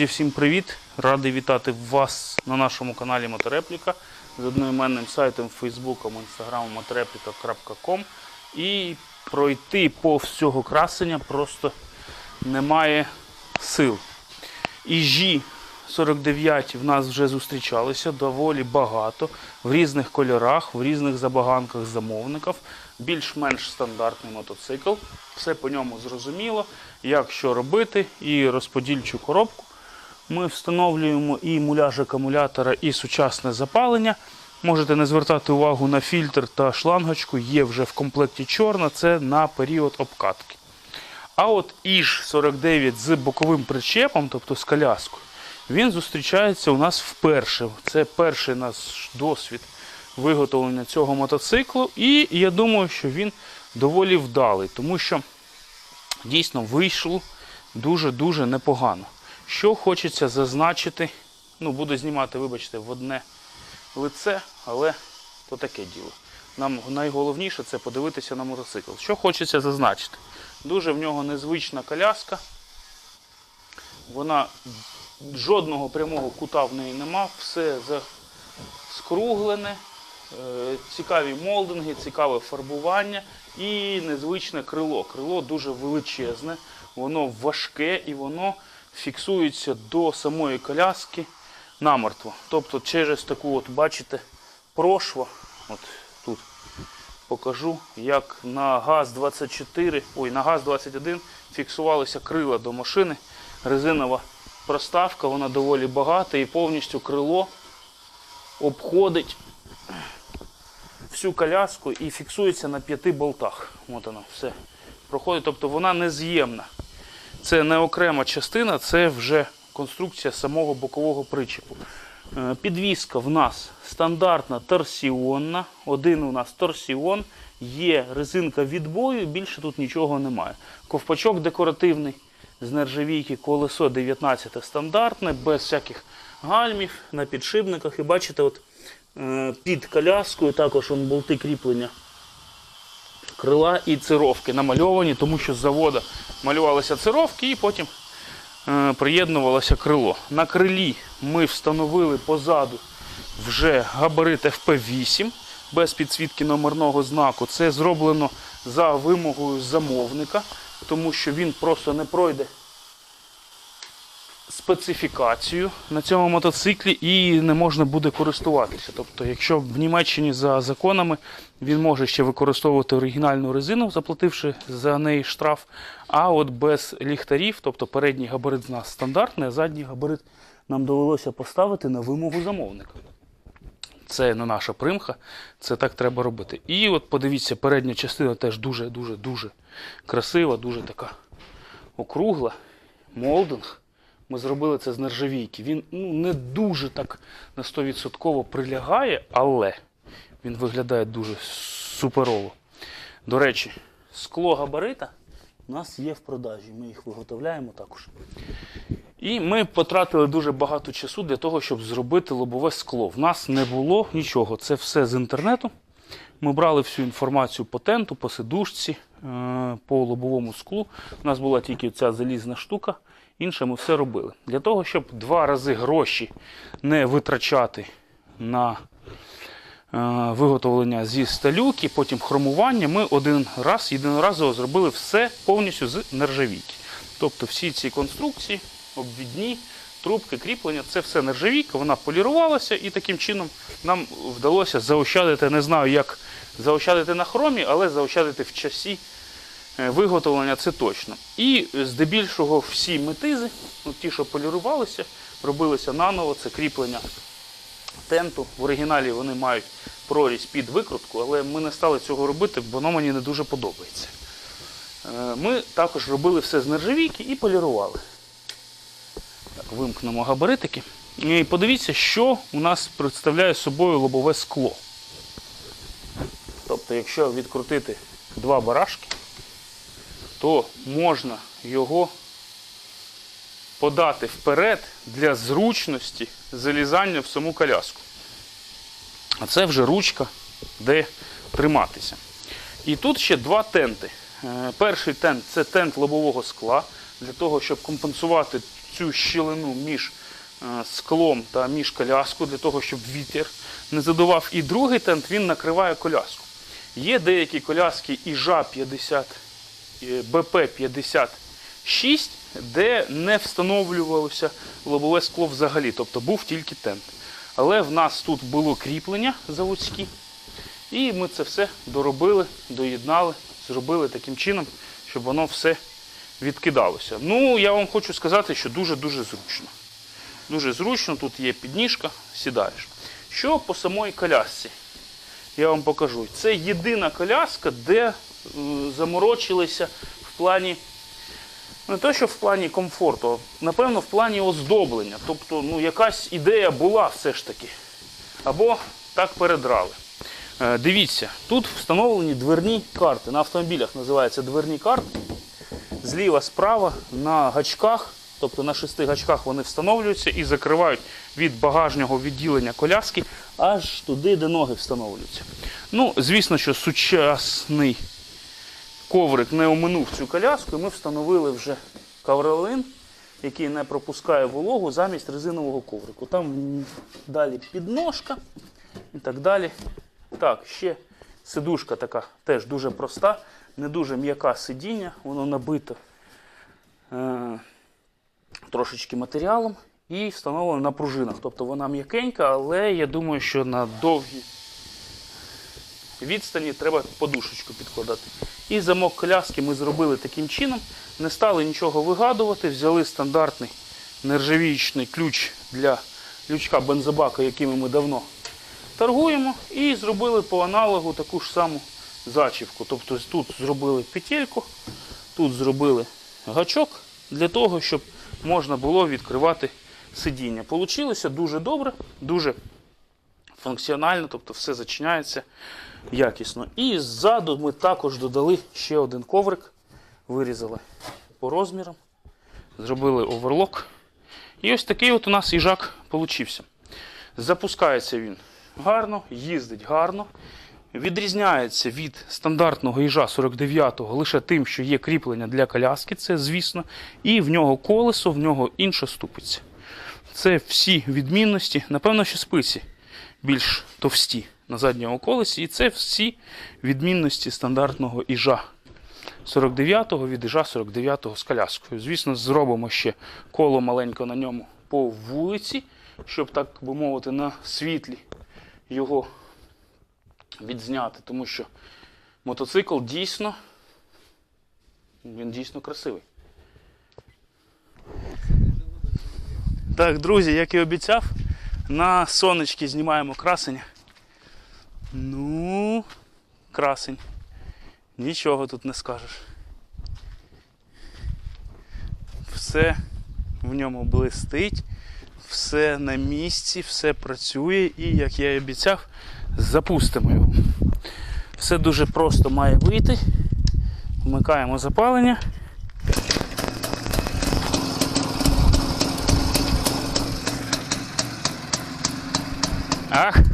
Друзі, всім привіт! Радий вітати вас на нашому каналі Моторепліка з одноіменним сайтом, Фейсбуком, інстаграмом motoreplika.com і пройти повз цього красення просто немає сил. Іжі 49 в нас вже зустрічалися доволі багато в різних кольорах, в різних забаганках замовників. Більш-менш стандартний мотоцикл. Все по ньому зрозуміло, як що робити, і розподільчу коробку. Ми встановлюємо і муляж акумулятора, і сучасне запалення. Можете не звертати увагу на фільтр та шлангочку, є вже в комплекті чорна, це на період обкатки. А от Іж 49 з боковим причепом, тобто з коляскою, він зустрічається у нас вперше. Це перший наш досвід виготовлення цього мотоциклу. І я думаю, що він доволі вдалий, тому що дійсно вийшло дуже-дуже непогано. Що хочеться зазначити, ну, буду знімати, вибачте, в одне лице, але то таке діло. Нам найголовніше це подивитися на мотоцикл. Що хочеться зазначити? Дуже в нього незвична коляска. Вона жодного прямого кута в неї нема, все скруглене, е, цікаві молдинги, цікаве фарбування і незвичне крило. Крило дуже величезне, воно важке і воно фіксується до самої коляски намертво. Тобто через таку, от бачите, прошва, от тут покажу, як на ГАЗ-24, ой, на ГАЗ-21 фіксувалися крила до машини. Резинова проставка, вона доволі багата і повністю крило обходить всю коляску і фіксується на п'яти болтах. От воно все проходить. Тобто вона нез'ємна. Це не окрема частина, це вже конструкція самого бокового причепу. Е, Підвізка в нас стандартна торсіонна. Один у нас торсіон, є резинка відбою, більше тут нічого немає. Ковпачок декоративний з нержавійки, колесо 19 стандартне, без всяких гальмів на підшипниках. І бачите, от е, під коляскою також он болти кріплення крила і цировки намальовані, тому що з заводу малювалися цировки і потім е, приєднувалося крило. На крилі ми встановили позаду вже габарит FP8 без підсвітки номерного знаку. Це зроблено за вимогою замовника, тому що він просто не пройде специфікацію на цьому мотоциклі і не можна буде користуватися. Тобто, якщо в Німеччині за законами він може ще використовувати оригінальну резину, заплативши за неї штраф, а от без ліхтарів, тобто передній габарит з нас стандартний, а задній габарит нам довелося поставити на вимогу замовника. Це не наша примха, це так треба робити. І от подивіться, передня частина теж дуже-дуже дуже красива, дуже така округла. Молдинг. Ми зробили це з нержавійки. Він ну, не дуже так на 100% прилягає, але він виглядає дуже суперово. До речі, скло габарита у нас є в продажі. Ми їх виготовляємо також. І ми потратили дуже багато часу для того, щоб зробити лобове скло. В нас не було нічого. Це все з інтернету. Ми брали всю інформацію по тенту, по сидушці, е, по лобовому склу. У нас була тільки ця залізна штука, інше ми все робили. Для того, щоб два рази гроші не витрачати на е, виготовлення зі сталюки, потім хромування, ми один раз єдиноразово зробили все повністю з нержавійки. Тобто всі ці конструкції, обвідні, трубки, кріплення, це все нержавійка, вона полірувалася і таким чином нам вдалося заощадити, не знаю, як заощадити на хромі, але заощадити в часі виготовлення це точно. І здебільшого всі метизи, ну, ті, що полірувалися, робилися наново, це кріплення тенту. В оригіналі вони мають прорізь під викрутку, але ми не стали цього робити, бо воно мені не дуже подобається. Е, Ми також робили все з нержавійки і полірували. Так, вимкнемо габаритики. І подивіться, що у нас представляє собою лобове скло. Тобто, якщо відкрутити два барашки, то можна його подати вперед для зручності залізання в саму коляску. А це вже ручка, де триматися. І тут ще два тенти. Е, Перший тент це тент лобового скла, для того, щоб компенсувати цю щілину між е, склом та між коляску для того, щоб вітер не задував. І другий тент він накриває коляску. Є деякі коляски іжа 50, е, БП 56, де не встановлювалося лобове скло взагалі, тобто був тільки тент. Але в нас тут було кріплення заводські, і ми це все доробили, доєднали, зробили таким чином, щоб воно все відкидалося. Ну, я вам хочу сказати, що дуже-дуже зручно. Дуже зручно, тут є підніжка, сідаєш. Що по самої колясці? Я вам покажу. Це єдина коляска, де заморочилися в плані, не те, що в плані комфорту, а напевно в плані оздоблення. Тобто, ну, якась ідея була все ж таки. Або так передрали. Е, Дивіться, тут встановлені дверні карти. На автомобілях називаються дверні карти. Зліва, справа на гачках, тобто на шести гачках вони встановлюються і закривають від багажнього відділення коляски аж туди, де ноги встановлюються. Ну, звісно, що сучасний коврик не оминув цю коляску, і ми встановили вже ковролин, який не пропускає вологу замість резинового коврику. Там далі підножка і так далі. Так, ще сидушка така теж дуже проста, не дуже м'яка сидіння, воно набито е, трошечки матеріалом і встановлено на пружинах. Тобто вона м'якенька, але я думаю, що на довгій відстані треба подушечку підкладати. І замок коляски ми зробили таким чином. Не стали нічого вигадувати, взяли стандартний нержавіючний ключ для лючка бензобака, якими ми давно торгуємо, і зробили по аналогу таку ж саму зачівку. Тобто тут зробили петельку, тут зробили гачок для того, щоб можна було відкривати сидіння. Получилося дуже добре, дуже функціонально, тобто все зачиняється якісно. І ззаду ми також додали ще один коврик, вирізали по розмірам, зробили оверлок. І ось такий от у нас їжак получився. Запускається він гарно, їздить гарно. Відрізняється від стандартного їжа 49-го лише тим, що є кріплення для коляски, це звісно, і в нього колесо, в нього інша ступиця. Це всі відмінності. Напевно, що спиці більш товсті на задньому колесі, і це всі відмінності стандартного іжа 49-го від іжа 49-го з коляскою. Звісно, зробимо ще коло маленько на ньому по вулиці, щоб, так би мовити, на світлі його відзняти, тому що мотоцикл дійсно, він дійсно красивий. Так, друзі, як і обіцяв, на сонечки знімаємо красення. Ну, красень. Нічого тут не скажеш. Все в ньому блистить, все на місці, все працює і, як я і обіцяв, запустимо його. Все дуже просто має вийти. Вмикаємо запалення. Ach.